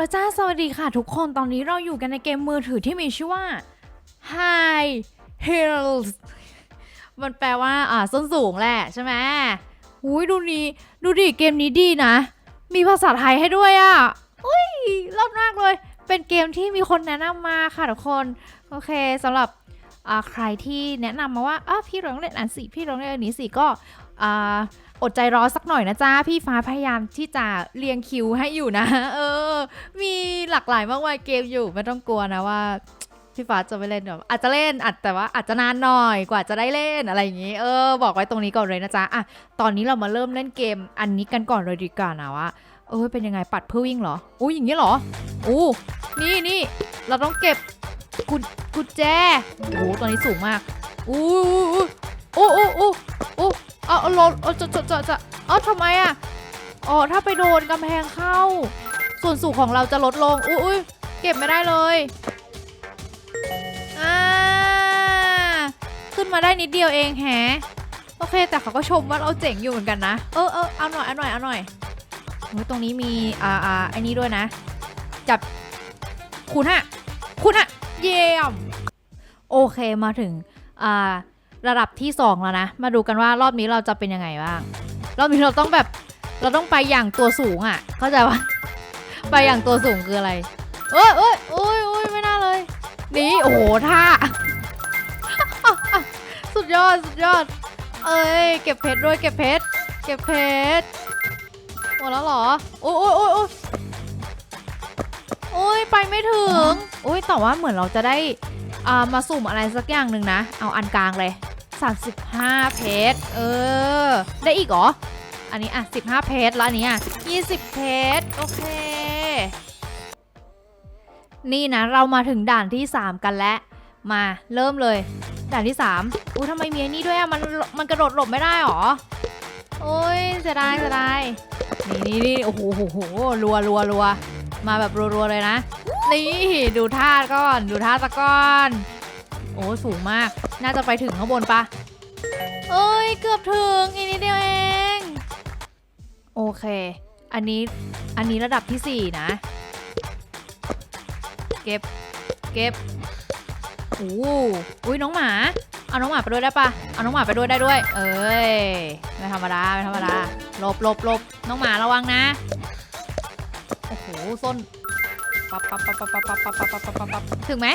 ละจ้า สวัสดีค่ะทุกคน ตอนนี้เราอยู่กันในเกมมือถือที่มีชื่อว่า High Hills มันแปลว่า อ่า ส้นสูงแหละใช่ไหมอุ้ยดูนี่ดูดิ เกมนี้ดีนะ มีภาษาไทยให้ด้วยอะ่ะ อุ้ยรอดมากเลย เป็นเกมที่มีคนแนะนำมาค่ะทุกคน โอเคสำหรับอ่าใครที่แนะนำมาว่าอะพี่ลองเล่นอันสิพี่ลองเล่นอันนี้สิก็ อ่า อดใจรอสักหน่อยนะจ้าพี่ฟ้าพยายามที่จะเรียงคิวให้อยู่นะ เออ มีหลากหลายมากมายเกมอยู่ไม่ต้องกลัวนะว่าพี่ฟ้าจะไม่เล่นแบบอาจจะเล่นอาจแต่ว่าอาจจะนานหน่อยกว่าจะได้เล่นอะไรอย่างนี้ เออ บอกไว้ตรงนี้ก่อนเลยนะจ๊ะอะตอนนี้เรามาเริ่มเล่นเกมอันนี้กันก่อนเลยดีกว่านะว่าเออเป็นยังไงปัดเพื่อวิ่งเหรออู้อย่างนี้เหรออู้นี่นี่เราต้องเก็บกุญกุญแจโอ้ตัวนี้สูงมากอู้ อู้อู้อู้อู้เอาเอาลดเอาจะจะจะจะเอาทำไมอะอ๋อถ้าไปโดนกำแพงเข้า ส่วนสูงของเราจะลดลงอุ้ยอุ้ยเก็บไม่ได้เลยอ่าขึ้นมาได้นิดเดียวเองแฮะโอเค แต่เขาก็ชมว่าเราเจ๋งอยู่เหมือนกันนะ เออเออเอาหน่อยเอาหน่อยเอาหน่อยโอ้ยตรงนี้มีอ่าอ่าไอ้นี้ด้วยนะ จับคุณฮะคุณฮะเยี่ยม โอเคมาถึงอ่า ระดับที่ 2 แล้วนะ มาดูกันว่ารอบนี้เราจะเป็นยังไงบ้าง รอบนี้เราต้องแบบเราต้องไปอย่างตัวสูงอะ่ะ เข้าใจปะไปอย่างตัวสูงคืออะไรเอ้ยเอ้ยโอ้ยโอ้ยไม่น่าเลยนี่โอ้โหท่า สุดยอดสุดยอด เอ้ยเก็บเพชรด้วยเก็บเพชรเก็บเพชรหมดแล้วเหรอโอ้ยโอ้ยโอ้ยโอ้ยโอ้ยไปไม่ถึงโอ้ยแต่ว่าเหมือนเราจะได้อ่ามาสุ่มอะไรสักอย่างหนึ่งนะ เอาอันกลางเลย 35 เพชร เออ ได้อีกเหรอ อันนี้อะ 15 เพชร แล้วอันนี้อะ 20 เพชร โอเค นี่นะ เรามาถึงด่านที่ 3 กันแล้ว มาเริ่มเลย ด่านที่3อู้ทำไมมีอันนี้ด้วยอะ มัน มันกระโดดหลบไม่ได้หรอ โอ้ยเสียดายเสียดายนี่นี่นี่โอ้โหโหโหรัวรัวรัวมาแบบรัวๆเลยนะ นี่ ดูท่าก่อน ดูท่าตะก้อน โอ้สูงมาก น่าจะไปถึงข้างบนปะเอ้ย เกือบถึงอีกนิดเดียวเอง โอเค อันนี้ อันนี้ระดับที่ 4 นะ เก็บ เก็บโอ้อุ้ยน้องหมา เอาน้องหมาไปด้วยได้ปะเอาน้องหมาไปด้วยได้ด้วย เอ้ย ไม่ธรรมดา ไม่ธรรมดา หลบหลบหลบน้องหมาระวังนะ โอ้โหส้น ปั๊บปั๊บปั๊บปั๊บปั๊บปั๊บปั๊บปั๊บปั๊บปั๊บปั๊บถึงไหม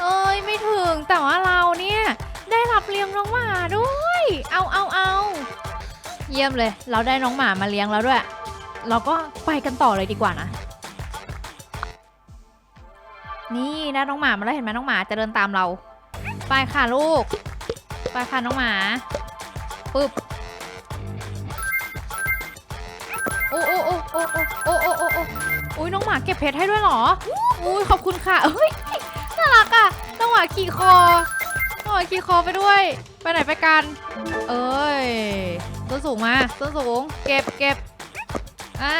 เอ้ยไม่ถึงแต่ว่าเราเนี่ยได้รับเลี้ยงน้องหมาด้วย เอาเอาเอาเยี่ยมเลย เราได้น้องหมามาเลี้ยงแล้วด้วย เราก็ไปกันต่อเลยดีกว่านะ นี่ได้น้องหมามาแล้วเห็นไหมน้องหมาจะเดินตามเรา ไปค่ะลูก ไปค่ะน้องหมาปึ๊บ โอ้โอ้โอ้โอ้อุ้ยน้องหมาเก็บเพชรให้ด้วยเหรออุ้ยขอบคุณค่ะเฮ้ยน่ารักอะน้องหมาขี่คอน้องหมาขี่คอไปด้วย ไปไหนไปกัน เอ้ยต้นสูงมาต้นสูง เก็บเก็บอ่า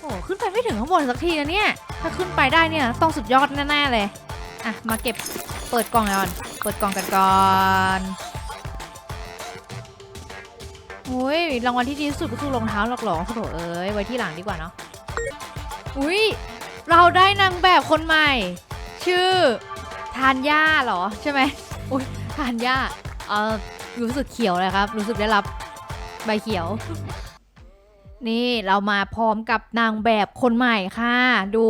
โอ้ขึ้นไปไม่ถึงข้างบนสักทีนะเนี่ย ถ้าขึ้นไปได้เนี่ยต้องสุดยอดแน่ๆเลย อะมาเก็บเปิดกล่องก่อน เปิดกล่องกันก่อน โอ้ยรางวัลที่ดีที่สุดก็คือรองเท้าหลอกหลอนโอ้โหเอ้ยไว้ที่หลังดีกว่าเนาะอุ้ยเราได้นางแบบคนใหม่ ชื่อทานย่าเหรอใช่ไหมอุ้ยทานย่าเออรู้สึกเขียวเลยครับ รู้สึกได้รับใบเขียว นี่เรามาพร้อมกับนางแบบคนใหม่ค่ะ ดู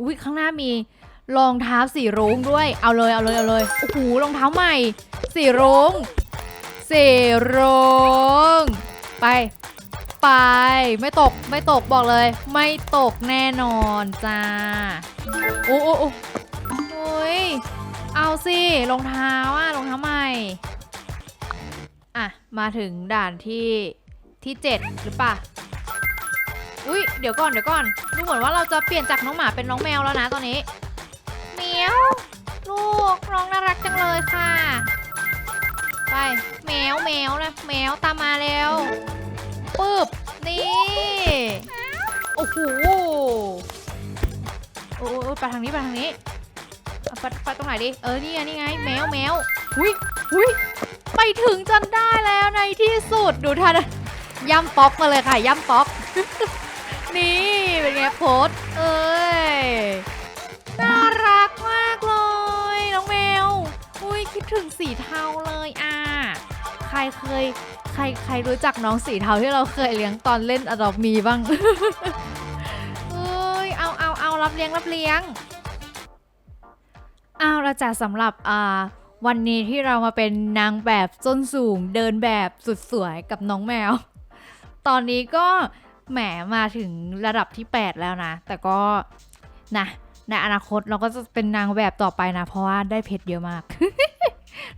อุ้ยข้างหน้ามีรองเท้าสีรุ้งด้วย เอาเลยเอาเลยเอาเลยโอ้โหรองเท้าใหม่ สีรุ้ง สี่รงไป ไป ไม่ตกไม่ตกบอกเลย ไม่ตกแน่นอนจ้าโอ้โอ้โอ้โอ้ยเอาสิรองเท้าอะรองเท้าใหม่ อะ มาถึงด่านที่ที่7หรือปะอุ้ยเดี๋ยวก่อนเดี๋ยวก่อนดูเหมือนว่าเราจะเปลี่ยนจากน้องหมาเป็นน้องแมวแล้วนะตอนนี้เหมียวลูกน้องน่ารักจังเลยค่ะ ไปแมวแมวนะแมวตามมาแล้วปึ๊บนี่โอ้โหโอ้โอ้ไปทางนี้ไปทางนี้ไปไปตรงไหนดิเออนี่ไงนี่ไงแมวแมวหุยหุยไปถึงจนได้แล้วในที่สุดดูท่านย่ำป๊อกมาเลยค่ะย่ำป๊อกนี่เป็นไงโพสเอ้ยน่ารักมาก คิดถึงสีเทาเลยอะ ใครเคย ใครใครรู้จักน้องสีเทาที่เราเคยเลี้ยงตอนเล่นอดอบมีบ้าง เอ้ย เอาเอาเอารับเลี้ยงรับเลี้ยง เอาละจ้ะสำหรับอ่าวันนี้ที่เรามาเป็นนางแบบส้นสูงเดินแบบสุดสวยกับน้องแมว ตอนนี้ก็แหมมาถึงระดับที่ 8 แล้วนะ แต่ก็นะในอนาคตเราก็จะเป็นนางแบบต่อไปนะ เพราะว่าได้เพชรเยอะมาก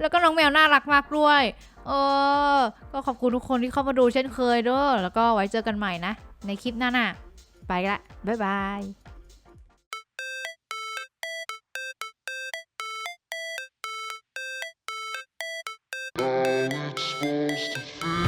แล้วก็น้องแมวน่ารักมากด้วย เออ ก็ขอบคุณทุกคนที่เข้ามาดูเช่นเคยด้วย แล้วก็ไว้เจอกันใหม่นะ ในคลิปหน้าน่ะ ไปละ บ๊ายบาย Never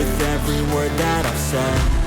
with every word that I've said.